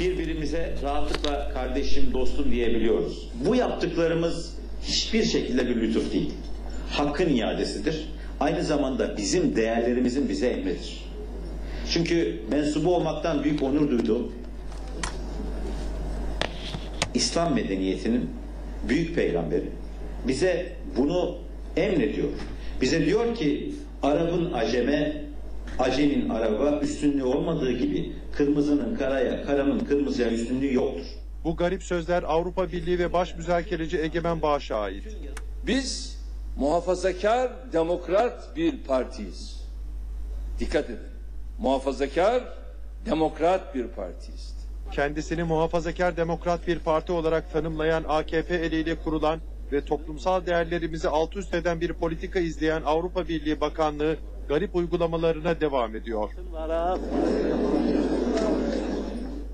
birbirimize rahatlıkla kardeşim, dostum diyebiliyoruz. Bu yaptıklarımız hiçbir şekilde bir lütuf değil. Hakkın iadesidir. Aynı zamanda bizim değerlerimizin bize emridir. Çünkü mensubu olmaktan büyük onur duyduğum İslam medeniyetinin büyük peygamberi bize bunu emrediyor. Bize diyor ki Arap'ın aceme, acemin Arap'a üstünlüğü olmadığı gibi kırmızının karaya, karanın kırmızıya üstünlüğü yoktur. Bu garip sözler Avrupa Birliği ve baş müzakereci Egemen Bağış'a ait. Biz muhafazakar, demokrat bir partiyiz. Dikkat edin. Muhafazakar, demokrat bir partiyiz. Kendisini muhafazakar demokrat bir parti olarak tanımlayan AKP eliyle kurulan ve toplumsal değerlerimizi alt üst eden bir politika izleyen Avrupa Birliği Bakanlığı garip uygulamalarına devam ediyor.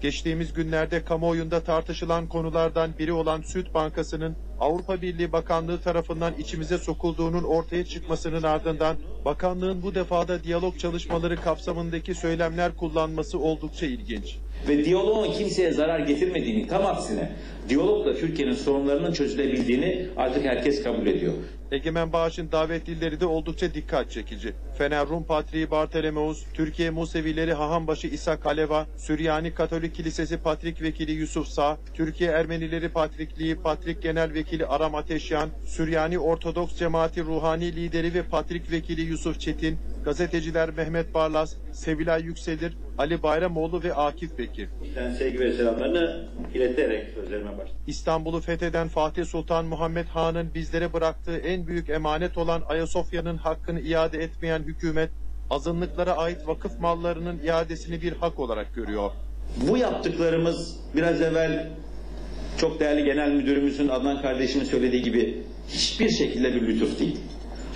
Geçtiğimiz günlerde kamuoyunda tartışılan konulardan biri olan Süt Bankası'nın Avrupa Birliği Bakanlığı tarafından içimize sokulduğunun ortaya çıkmasının ardından bakanlığın bu defada diyalog çalışmaları kapsamındaki söylemler kullanması oldukça ilginç. Ve diyaloğun kimseye zarar getirmediğini tam aksine diyalogla Türkiye'nin sorunlarının çözülebildiğini artık herkes kabul ediyor. Egemen Bağış'ın davetlileri de oldukça dikkat çekici. Fener Rum Patriği Bartolomeus, Türkiye Musevileri Hahanbaşı İsa Kaleva, Süryani Katolik Kilisesi Patrik Vekili Yusuf Sağ, Türkiye Ermenileri Patrikliği Patrik Genel Vekili Aram Ateşyan, Süryani Ortodoks Cemaati Ruhani Lideri ve Patrik Vekili Yusuf Çetin, gazeteciler Mehmet Barlas, Sevilay Yükselir, Ali Bayramoğlu ve Akif Bekir. Ben sevgi ve selamlarını ileterek sözlerime başlayayım. İstanbul'u fetheden Fatih Sultan Muhammed Han'ın bizlere bıraktığı en büyük emanet olan Ayasofya'nın hakkını iade etmeyen hükümet, azınlıklara ait vakıf mallarının iadesini bir hak olarak görüyor. Bu yaptıklarımız biraz evvel çok değerli genel müdürümüzün Adnan kardeşimin söylediği gibi hiçbir şekilde bir lütuf değil.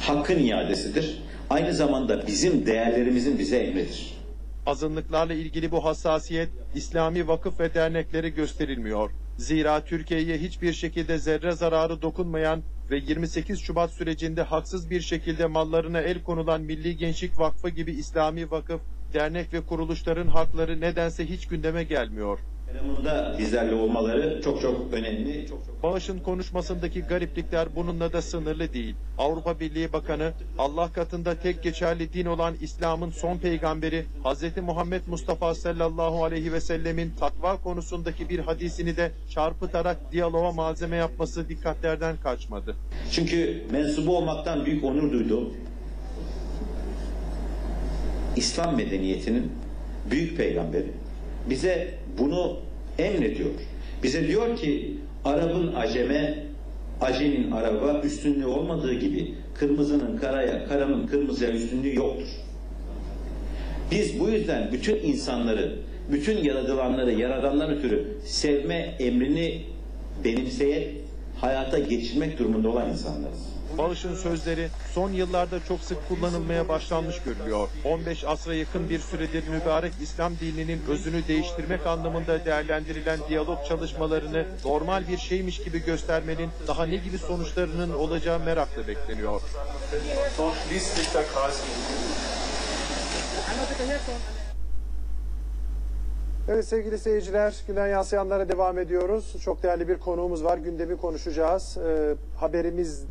Hakkın iadesidir. Aynı zamanda bizim değerlerimizin bize emridir. Azınlıklarla ilgili bu hassasiyet İslami vakıf ve derneklere gösterilmiyor. Zira Türkiye'ye hiçbir şekilde zerre zararı dokunmayan ve 28 Şubat sürecinde haksız bir şekilde mallarına el konulan Milli Gençlik Vakfı gibi İslami vakıf, dernek ve kuruluşların hakları nedense hiç gündeme gelmiyor. Yanımında bizlerle olmaları çok çok önemli. Çok çok Bağış'ın konuşmasındaki gariplikler bununla da sınırlı değil. Avrupa Birliği Bakanı, Allah katında tek geçerli din olan İslam'ın son peygamberi Hz. Muhammed Mustafa sallallahu aleyhi ve sellemin takva konusundaki bir hadisini de çarpıtarak diyaloğa malzeme yapması dikkatlerden kaçmadı. Çünkü mensubu olmaktan büyük onur duyduğum İslam medeniyetinin büyük peygamberi bize bunu emrediyor. Bize diyor ki Arap'ın aceme, acemin Arap'a üstünlüğü olmadığı gibi kırmızının karaya, karanın kırmızıya üstünlüğü yoktur. Biz bu yüzden bütün insanları, bütün yaratılanları, yaradandan ötürü sevme emrini benimseyip hayata geçirmek durumunda olan insanlarız. Bağış'ın sözleri son yıllarda çok sık kullanılmaya başlanmış görülüyor. 15 asra yakın bir süredir mübarek İslam dininin özünü değiştirmek anlamında değerlendirilen diyalog çalışmalarını normal bir şeymiş gibi göstermenin daha ne gibi sonuçlarının olacağı merakla bekleniyor. Evet sevgili seyirciler, günden yansıyanlara devam ediyoruz. Çok değerli bir konuğumuz var. Gündemi konuşacağız. Ee, haberimiz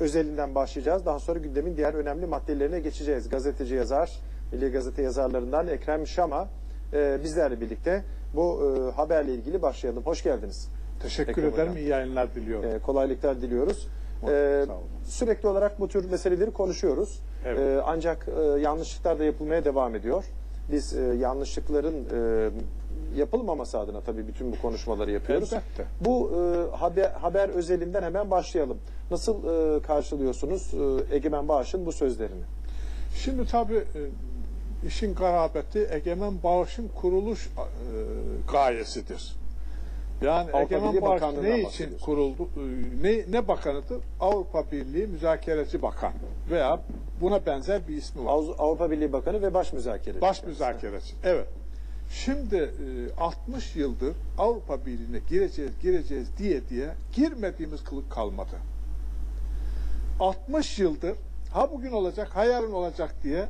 özelinden başlayacağız. Daha sonra gündemin diğer önemli maddelerine geçeceğiz. Gazeteci yazar, Milli Gazete yazarlarından Ekrem Şam'a e, bizlerle birlikte bu e, haberle ilgili başlayalım. Hoş geldiniz. Teşekkür Ekrem ederim. Hocam. İyi yayınlar diliyorum. E, kolaylıklar diliyoruz. E, olun. sürekli olarak bu tür meseleleri konuşuyoruz. Evet. E, ancak e, yanlışlıklar da yapılmaya devam ediyor. Biz e, yanlışlıkların e, yapılmaması adına tabii bütün bu konuşmaları yapıyoruz. Elbette. Bu e, haber, haber özelinden hemen başlayalım. Nasıl e, karşılıyorsunuz e, Egemen Bağış'ın bu sözlerini? Şimdi tabii e, işin garabeti Egemen Bağış'ın kuruluş e, gayesidir. Yani Avrupa Egemen Birliği Bağış ne için kuruldu? e, Ne, ne bakanıdır? Avrupa Birliği Müzakereci Bakan veya buna benzer bir ismi var. Avrupa Birliği Bakanı ve Baş Müzakereci. Baş müzakereci. Evet. Şimdi e, 60 yıldır Avrupa Birliği'ne gireceğiz, gireceğiz diye diye girmediğimiz kılık kalmadı. 60 yıldır ha bugün olacak, ha yarın olacak diye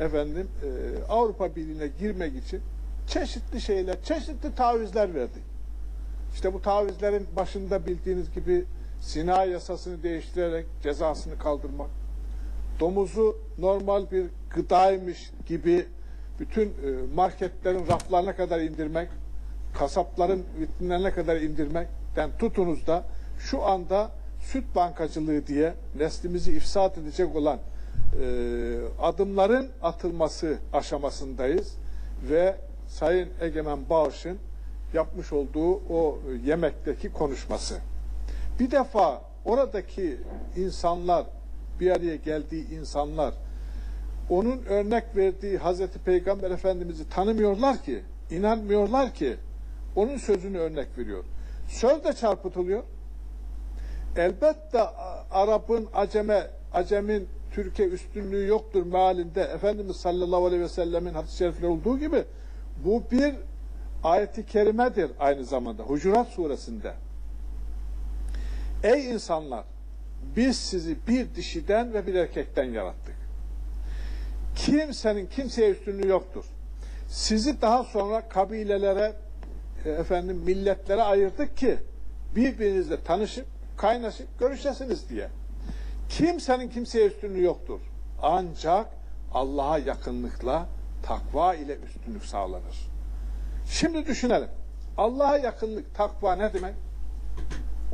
efendim e, Avrupa Birliği'ne girmek için çeşitli şeyler, çeşitli tavizler verdi. İşte bu tavizlerin başında bildiğiniz gibi zina yasasını değiştirerek cezasını kaldırmak, domuzu normal bir gıdaymış gibi bütün e, marketlerin raflarına kadar indirmek, kasapların vitrinlerine kadar indirmekten tutunuz da şu anda süt bankacılığı diye neslimizi ifsat edecek olan e, adımların atılması aşamasındayız ve Sayın Egemen Bağış'ın yapmış olduğu o yemekteki konuşması. Bir defa oradaki insanlar, bir araya geldiği insanlar onun örnek verdiği Hazreti Peygamber Efendimiz'i tanımıyorlar ki, inanmıyorlar ki onun sözünü örnek veriyor. Söz de çarpıtılıyor. Elbette Arap'ın aceme, acemin Türkiye üstünlüğü yoktur mealinde Efendimiz sallallahu aleyhi ve sellemin hadis-i şerifleri olduğu gibi bu bir ayeti kerimedir aynı zamanda Hucurat suresinde. Ey insanlar biz sizi bir dişiden ve bir erkekten yarattık. Kimsenin kimseye üstünlüğü yoktur. Sizi daha sonra kabilelere e, efendim milletlere ayırdık ki birbirinizle tanışıp kaynaşıp görüşesiniz diye. Kimsenin kimseye üstünlüğü yoktur. Ancak Allah'a yakınlıkla takva ile üstünlük sağlanır. Şimdi düşünelim. Allah'a yakınlık, takva ne demek?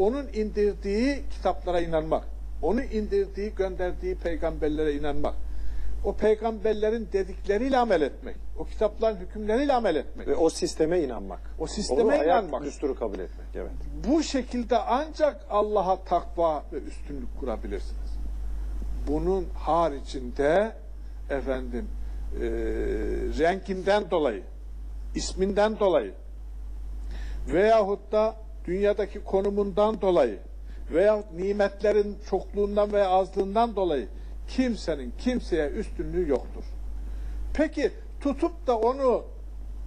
Onun indirdiği kitaplara inanmak. Onun indirdiği, gönderdiği peygamberlere inanmak. O peygamberlerin dedikleriyle amel etmek. O kitapların hükümleriyle amel etmek. Ve o sisteme inanmak. O sisteme Onu inanmak. düsturu kabul etmek. Evet. Bu şekilde ancak Allah'a takva ve üstünlük kurabilirsiniz. Bunun haricinde efendim e, renkinden dolayı, isminden dolayı veyahut da dünyadaki konumundan dolayı veyahut nimetlerin çokluğundan veya azlığından dolayı kimsenin kimseye üstünlüğü yoktur. Peki tutup da onu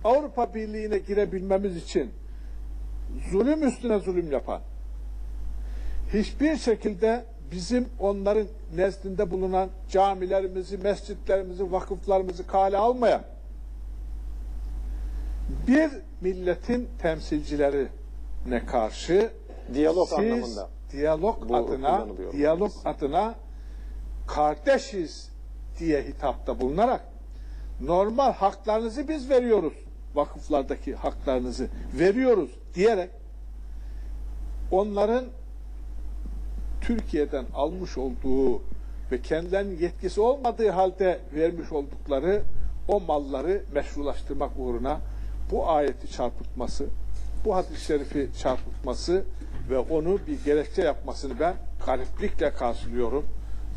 Avrupa Birliği'ne girebilmemiz için zulüm üstüne zulüm yapan, hiçbir şekilde bizim onların nezdinde bulunan camilerimizi, mescitlerimizi, vakıflarımızı kale almayan bir milletin temsilcileri ne karşı Diyalog siz anlamında. diyalog Bu adına diyalog adına kardeşiz diye hitapta bulunarak normal haklarınızı biz veriyoruz. Vakıflardaki haklarınızı veriyoruz diyerek onların Türkiye'den almış olduğu ve kendilerinin yetkisi olmadığı halde vermiş oldukları o malları meşrulaştırmak uğruna bu ayeti çarpıtması, bu hadis-i şerifi çarpıtması ve onu bir gerekçe yapmasını ben gariplikle karşılıyorum.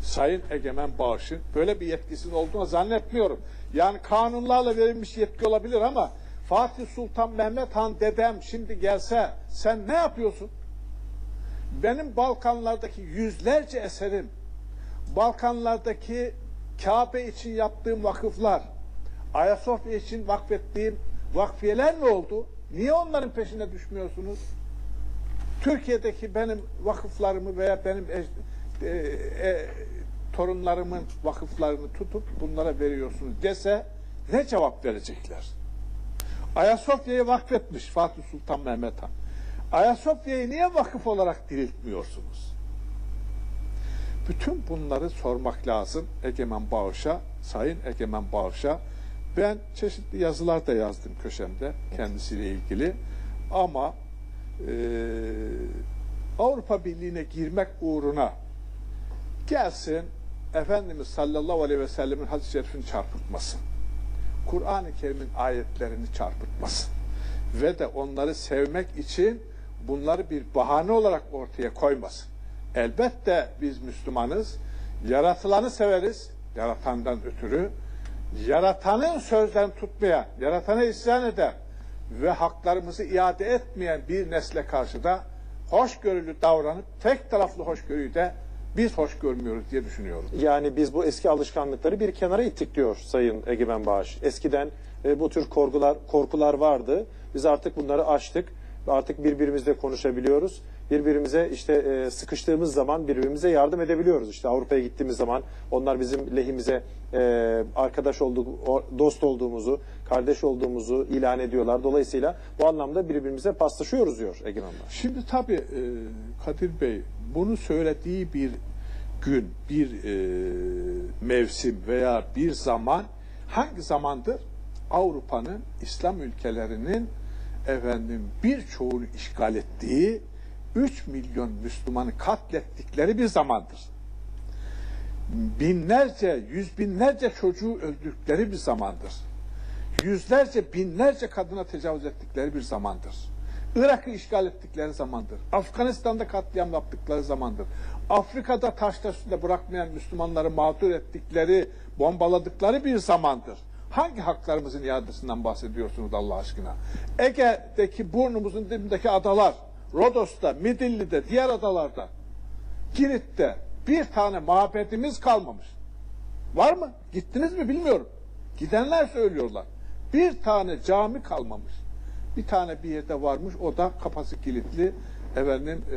Sayın Egemen Bağış'ın böyle bir yetkisinin olduğunu zannetmiyorum. Yani kanunlarla verilmiş yetki olabilir ama Fatih Sultan Mehmet Han dedem şimdi gelse sen ne yapıyorsun? Benim Balkanlardaki yüzlerce eserim, Balkanlardaki Kabe için yaptığım vakıflar, Ayasofya için vakfettiğim vakfiyeler ne oldu? Niye onların peşine düşmüyorsunuz? Türkiye'deki benim vakıflarımı veya benim e, e, torunlarımın vakıflarını tutup bunlara veriyorsunuz dese ne cevap verecekler? Ayasofya'yı vakfetmiş Fatih Sultan Mehmet Han. Ayasofya'yı niye vakıf olarak diriltmiyorsunuz? Bütün bunları sormak lazım Egemen Bağış'a, Sayın Egemen Bağış'a. Ben çeşitli yazılar da yazdım köşemde kendisiyle ilgili. Ama e, Avrupa Birliği'ne girmek uğruna gelsin Efendimiz sallallahu aleyhi ve sellemin hadis-i şerifini çarpıtmasın. Kur'an-ı Kerim'in ayetlerini çarpıtmasın. Ve de onları sevmek için bunları bir bahane olarak ortaya koymasın. Elbette biz Müslümanız. Yaratılanı severiz. Yaratandan ötürü. Yaratanın sözlerini tutmayan, yaratana isyan eden ve haklarımızı iade etmeyen bir nesle karşı da hoşgörülü davranıp tek taraflı hoşgörüyü de biz hoş görmüyoruz diye düşünüyorum. Yani biz bu eski alışkanlıkları bir kenara ittik diyor Sayın Egemen Bağış. Eskiden e, bu tür korkular korkular vardı. Biz artık bunları aştık artık birbirimizle konuşabiliyoruz. Birbirimize işte e, sıkıştığımız zaman birbirimize yardım edebiliyoruz. İşte Avrupa'ya gittiğimiz zaman onlar bizim lehimize e, arkadaş olduk, dost olduğumuzu, kardeş olduğumuzu ilan ediyorlar. Dolayısıyla bu anlamda birbirimize paslaşıyoruz diyor Egin Hanım. Şimdi tabii e, Kadir Bey bunu söylediği bir gün, bir e, mevsim veya bir zaman hangi zamandır? Avrupa'nın, İslam ülkelerinin efendim birçoğunu işgal ettiği 3 milyon Müslümanı katlettikleri bir zamandır. Binlerce, yüz binlerce çocuğu öldürdükleri bir zamandır. Yüzlerce, binlerce kadına tecavüz ettikleri bir zamandır. Irak'ı işgal ettikleri zamandır. Afganistan'da katliam yaptıkları zamandır. Afrika'da taşla üstünde bırakmayan Müslümanları mağdur ettikleri, bombaladıkları bir zamandır. Hangi haklarımızın iadesinden bahsediyorsunuz Allah aşkına? Ege'deki burnumuzun dibindeki adalar, Rodos'ta, Midilli'de, diğer adalarda, Girit'te bir tane mabedimiz kalmamış. Var mı? Gittiniz mi bilmiyorum. Gidenler söylüyorlar. Bir tane cami kalmamış. Bir tane bir yerde varmış. O da kapası kilitli. Efendim e,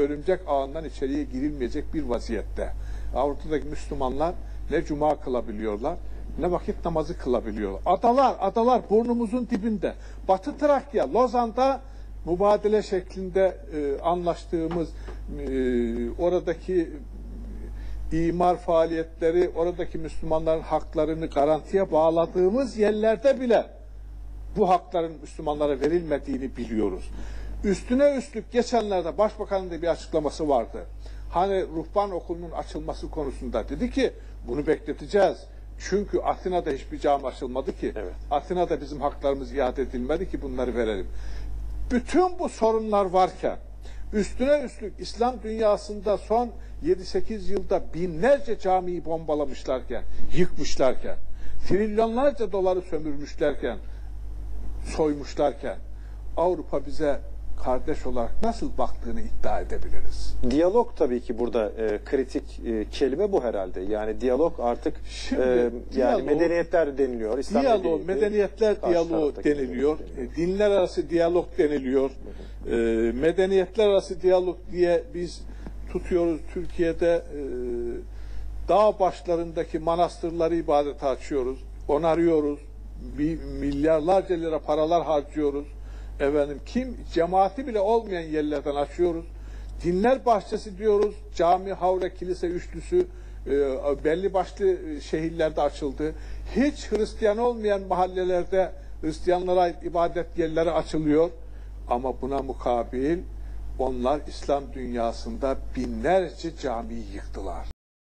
örümcek ağından içeriye girilmeyecek bir vaziyette. Avrupa'daki Müslümanlar ne cuma kılabiliyorlar ne vakit namazı kılabiliyorlar. Adalar, adalar burnumuzun dibinde. Batı Trakya, Lozan'da mübadele şeklinde e, anlaştığımız e, oradaki imar faaliyetleri, oradaki Müslümanların haklarını garantiye bağladığımız yerlerde bile bu hakların Müslümanlara verilmediğini biliyoruz. Üstüne üstlük geçenlerde Başbakanın da bir açıklaması vardı. Hani ruhban okulunun açılması konusunda dedi ki bunu bekleteceğiz. Çünkü Atina'da hiçbir cami açılmadı ki. Evet. Atina'da bizim haklarımız iade edilmedi ki bunları verelim. Bütün bu sorunlar varken üstüne üstlük İslam dünyasında son 7-8 yılda binlerce camiyi bombalamışlarken, yıkmışlarken, trilyonlarca doları sömürmüşlerken, soymuşlarken Avrupa bize kardeş olarak nasıl baktığını iddia edebiliriz. Diyalog tabii ki burada e, kritik e, kelime bu herhalde. Yani diyalog artık Şimdi e, yani diyalog- medeniyetler deniliyor. İslam Diyalog, medeniyetler diyaloğu deniliyor. E, Dinler arası diyalog deniliyor. E, medeniyetler arası diyalog diye biz tutuyoruz Türkiye'de e, dağ başlarındaki manastırları ibadete açıyoruz. Onarıyoruz. Bir milyarlarca lira paralar harcıyoruz. Efendim kim cemaati bile olmayan yerlerden açıyoruz. Dinler bahçesi diyoruz. Cami, havre, kilise üçlüsü e, belli başlı şehirlerde açıldı. Hiç Hristiyan olmayan mahallelerde Hristiyanlara ibadet yerleri açılıyor. Ama buna mukabil onlar İslam dünyasında binlerce camiyi yıktılar.